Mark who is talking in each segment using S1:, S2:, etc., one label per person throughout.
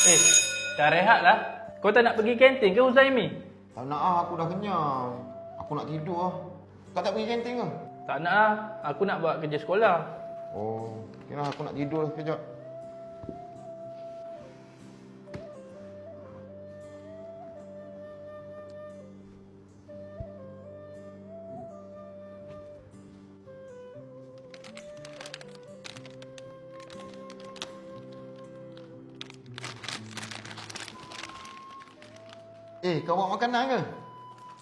S1: Eh, dah rehat lah. Kau tak nak pergi kantin ke Uzaimi?
S2: Tak nak ah, aku dah kenyang. Aku nak tidur ah. Kau tak pergi kantin ke?
S1: Tak nak lah. Aku nak buat kerja sekolah.
S2: Oh, kira aku nak tidur sekejap. Eh, kau bawa makanan ke?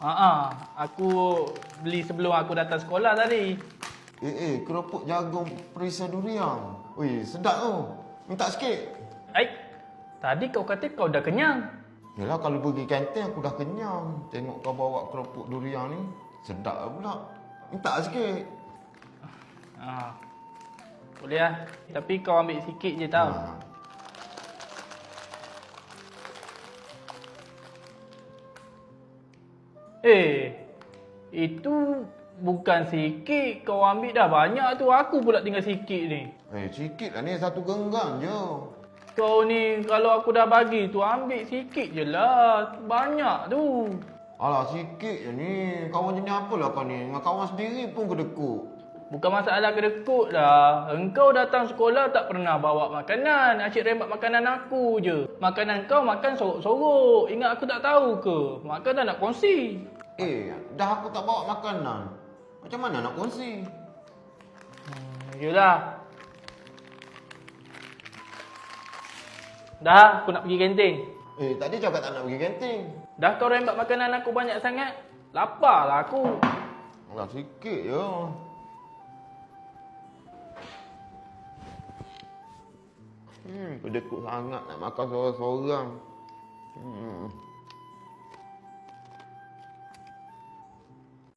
S1: Haa, aku beli sebelum aku datang sekolah tadi.
S2: Eh, eh, keropok jagung perisa durian. Ui, sedap tu. Minta sikit.
S1: Ai, tadi kau kata kau dah kenyang.
S2: Yalah, kalau pergi kantin aku dah kenyang. Tengok kau bawa keropok durian ni. Sedap pula. Minta sikit.
S1: Ha. Boleh lah. Tapi kau ambil sikit je tau.
S2: Ha.
S1: Eh, itu bukan sikit. Kau ambil dah banyak tu. Aku pula tinggal sikit ni.
S2: Eh, sikit lah ni. Satu genggam je.
S1: Kau ni kalau aku dah bagi tu ambil sikit je lah. Banyak tu.
S2: Alah, sikit je ni. Kawan jenis apa lah kau ni? Dengan kawan sendiri pun kedekut.
S1: Bukan masalah kedekut lah. Engkau datang sekolah tak pernah bawa makanan. Asyik rembat makanan aku je. Makanan kau makan sorok-sorok. Ingat aku tak tahu ke? Makan tak nak kongsi.
S2: Eh, dah aku tak bawa makanan. Macam mana nak kongsi?
S1: Hmm, yelah. Dah, aku nak pergi kantin.
S2: Eh, tadi cakap tak nak pergi kantin.
S1: Dah kau rembat makanan aku banyak sangat. Lapar lah aku.
S2: Alah, sikit je. Hmm, kedekut sangat nak makan seorang-seorang. Hmm.